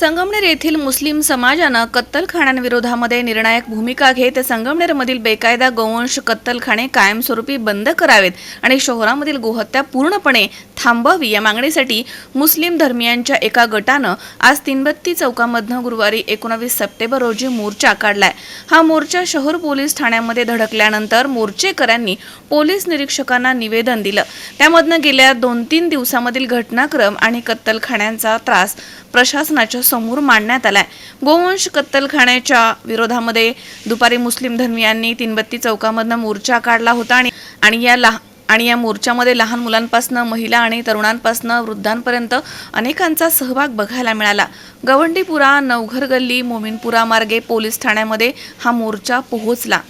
संगमनेर येथील मुस्लिम समाजानं कत्तलखान्यांविरोधामध्ये निर्णायक भूमिका घेत संगमनेरमधील बेकायदा गोवंश कत्तलखाने कायमस्वरूपी बंद करावेत आणि शहरामधील गोहत्या पूर्णपणे थांबवावी या मागणीसाठी मुस्लिम धर्मियांच्या एका गटानं आज तीनबत्ती चौकामधनं गुरुवारी एकोणावीस सप्टेंबर रोजी मोर्चा काढलाय. हा मोर्चा शहर पोलीस ठाण्यामध्ये धडकल्यानंतर मोर्चेकऱ्यांनी पोलीस निरीक्षकांना निवेदन दिलं. त्यामधनं गेल्या दोन तीन दिवसामधील घटनाक्रम आणि कत्तलखान्यांचा त्रास प्रशासनाच्या समोर मांडण्यात आलाय. गोवंश कत्तलखान्याच्या विरोधामध्ये दुपारी मुस्लिम धर्मियांनी तीनबत्ती चौकामधनं मोर्चा काढला होता आणि आणि या लहा आणि या मोर्चामध्ये लहान मुलांपासून महिला आणि तरुणांपासून वृद्धांपर्यंत अनेकांचा सहभाग बघायला मिळाला. गवंडीपुरा नवघर गल्ली मोमिनपुरा मार्गे पोलीस ठाण्यामध्ये हा मोर्चा पोहोचला.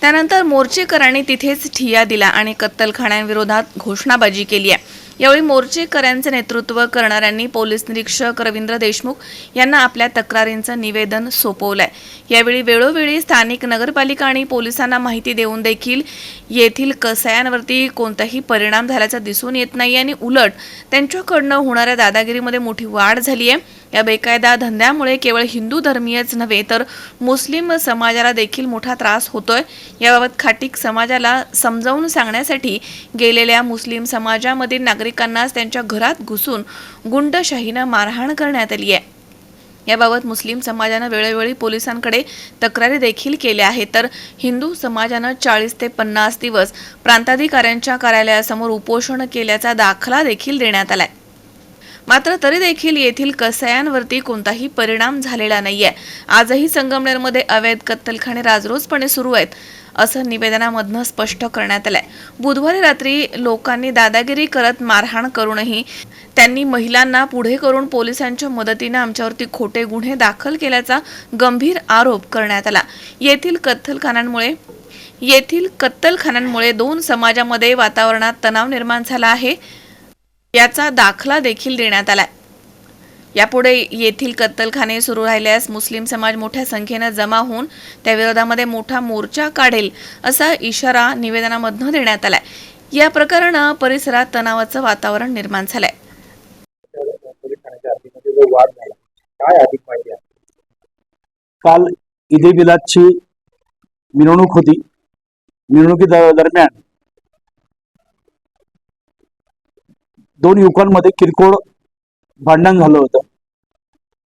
त्यानंतर मोर्चेकरांनी तिथेच ठिया दिला आणि कत्तलखान्यांविरोधात घोषणाबाजी केली आहे. यावेळी मोर्चेकऱ्यांचे नेतृत्व करणाऱ्यांनी पोलीस निरीक्षक रवींद्र देशमुख यांना आपल्या तक्रारींचं निवेदन सोपवलंय. यावेळी वेळोवेळी स्थानिक नगरपालिका आणि पोलिसांना माहिती देऊन देखील येथील कसायांवरती कोणताही परिणाम झाल्याचा दिसून येत नाही आणि उलट त्यांच्याकडनं होणाऱ्या दादागिरीमध्ये मोठी वाढ झाली आहे या बेकायदा धंद्यामुळे केवळ हिंदू धर्मीयच नव्हे तर मुस्लिम समाजाला देखील मोठा त्रास होतोय. याबाबत खाटीक समाजाला समजावून सांगण्यासाठी गेलेल्या मुस्लिम समाजामधील नागरिकांनाच त्यांच्या घरात घुसून गुंडशाहीनं मारहाण करण्यात आली आहे याबाबत मुस्लिम समाजानं वेळोवेळी पोलिसांकडे तक्रारी देखील केल्या आहेत. तर हिंदू समाजानं चाळीस ते पन्नास दिवस प्रांताधिकाऱ्यांच्या कार्यालयासमोर उपोषण केल्याचा दाखला देखील देण्यात आलाय. मात्र तरी देखील येथील कसायांवरती कोणताही परिणाम झालेला नाहीये. आजही संगमनेरमध्ये अवैध कत्तलखाने राजरोजपणे सुरू आहेत असं निवेदनामधनं स्पष्ट करण्यात आलंय. बुधवारी रात्री लोकांनी दादागिरी करत मारहाण करूनही त्यांनी महिलांना पुढे करून पोलिसांच्या मदतीनं आमच्यावरती खोटे गुन्हे दाखल केल्याचा गंभीर आरोप करण्यात आला. येथील कत्तलखानांमुळे येथील कत्तलखानांमुळे दोन समाजामध्ये वातावरणात तणाव निर्माण झाला आहे. याचा दाखला देखील देण्यात आलाय. यापुढे येथील कत्तलखाने सुरू राहिल्यास मुस्लिम समाज मोठ्या संख्येनं जमा होऊन त्या विरोधामध्ये मोठा मोर्चा काढेल असा इशारा निवेदनामधनं देण्यात आलाय. या प्रकरण परिसरात तणावाचं वातावरण निर्माण झालंय. काल ईदे मिलादची मिरवणूक होती. मिरवणुकी दरम्यान दोन युवकांमध्ये किरकोळ भांडण झालं होतं.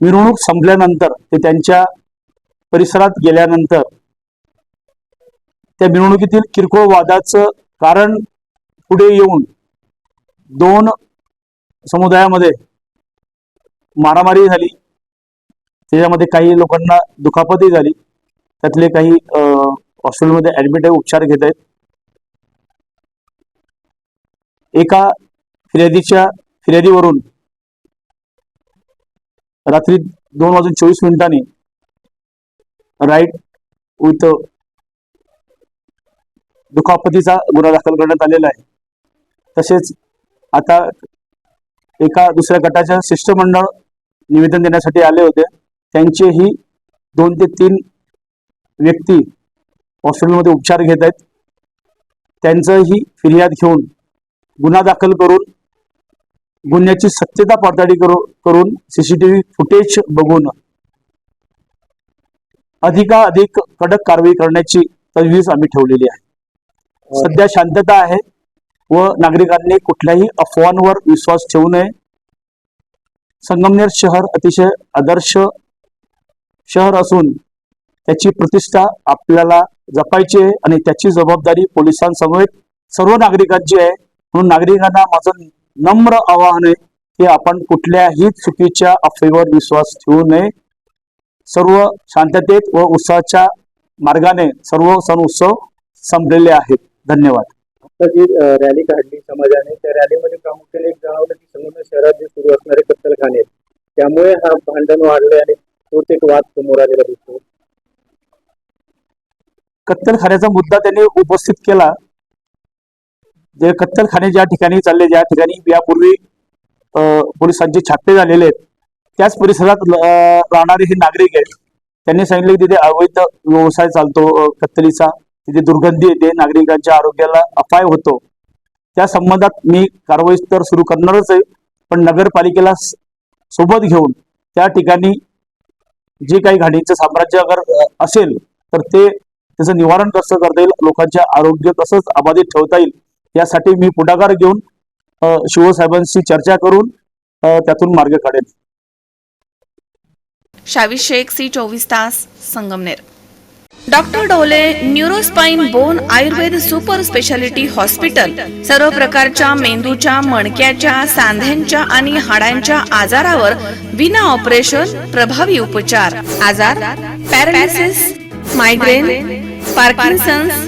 मिरवणूक संपल्यानंतर ते त्यांच्या परिसरात गेल्यानंतर त्या मिरवणुकीतील किरकोळ वादाचं कारण पुढे येऊन दोन समुदायामध्ये मारामारी झाली. त्याच्यामध्ये काही लोकांना दुखापतही झाली. त्यातले काही हॉस्पिटलमध्ये ऍडमिट आहे उपचार घेत आहेत. एका फिर्यादीच्या फिर्यादीवरून रात्री दोन वाजून चोवीस मिनिटांनी राईट विथ दुखापतीचा गुन्हा दाखल करण्यात आलेला आहे. तसेच आता एका दुसऱ्या गटाच्या शिष्टमंडळ निवेदन देण्यासाठी आले होते. त्यांचेही दोन ते तीन व्यक्ती हॉस्पिटलमध्ये उपचार घेत आहेत. त्यांचंही फिर्याद घेऊन गुन्हा दाखल करून गुन्ह्याची सत्यता पडताळी करू करून सीसीटीव्ही फुटेज बघून अधिकाधिक कडक कारवाई करण्याची तजवीज आम्ही ठेवलेली आहे. सध्या शांतता आहे व नागरिकांनी कुठल्याही अफवांवर विश्वास ठेवू नये. संगमनेर शहर अतिशय आदर्श शहर असून त्याची प्रतिष्ठा आपल्याला जपायची आहे आणि त्याची जबाबदारी पोलिसांसमवेत सर्व नागरिकांची आहे. म्हणून नागरिकांना माझं नम्र आवाहन आहे की आपण कुठल्याही चुकीच्या अफवेवर विश्वास ठेवू नये. सर्व शांततेत व उत्साहाच्या मार्गाने सर्व सण उत्सव संपलेले आहेत. धन्यवाद. आता जी रॅली काढली समाजाने त्या रॅलीमध्ये प्रामुख्याने एक जाणवलं की संगमनेर शहरात जे सुरू असणारे कत्तलखाने त्यामुळे हा भांडण वाढले आणि तोच एक वाद समोर आलेला दिसतो. कत्तलखान्याचा मुद्दा त्यांनी उपस्थित केला. जे कत्तलखाने ज्या ठिकाणी चालले ज्या ठिकाणी यापूर्वी पोलिसांचे छापे झालेले आहेत त्याच परिसरात राहणारे हे नागरिक आहेत. त्यांनी सांगितले की तिथे अवैध व्यवसाय चालतो कत्तलीचा. तिथे दुर्गंधी येते नागरिकांच्या आरोग्याला अपाय होतो. त्या संबंधात मी कारवाई तर सुरू करणारच आहे पण नगरपालिकेला सोबत घेऊन त्या ठिकाणी जे काही घाणीचं साम्राज्य अगर असेल तर ते त्याचं निवारण कसं करता येईल लोकांच्या आरोग्य कसंच अबाधित ठेवता येईल यासाठी मी पुढाकार घेऊन शिवसाहेबांशी चर्चा करून त्यातून मार्ग काढेल शावी शेख सी चोवीस तास Sangamner. Doctor Dole neurospine bone Ayurved super speciality hospital सर्व प्रकारच्या मेंदूच्या मणक्याच्या सांध्यांच्या आणि हाडांच्या आजारावर विना ऑपरेशन प्रभावी उपचार. आजार paralysis migraine Parkinson's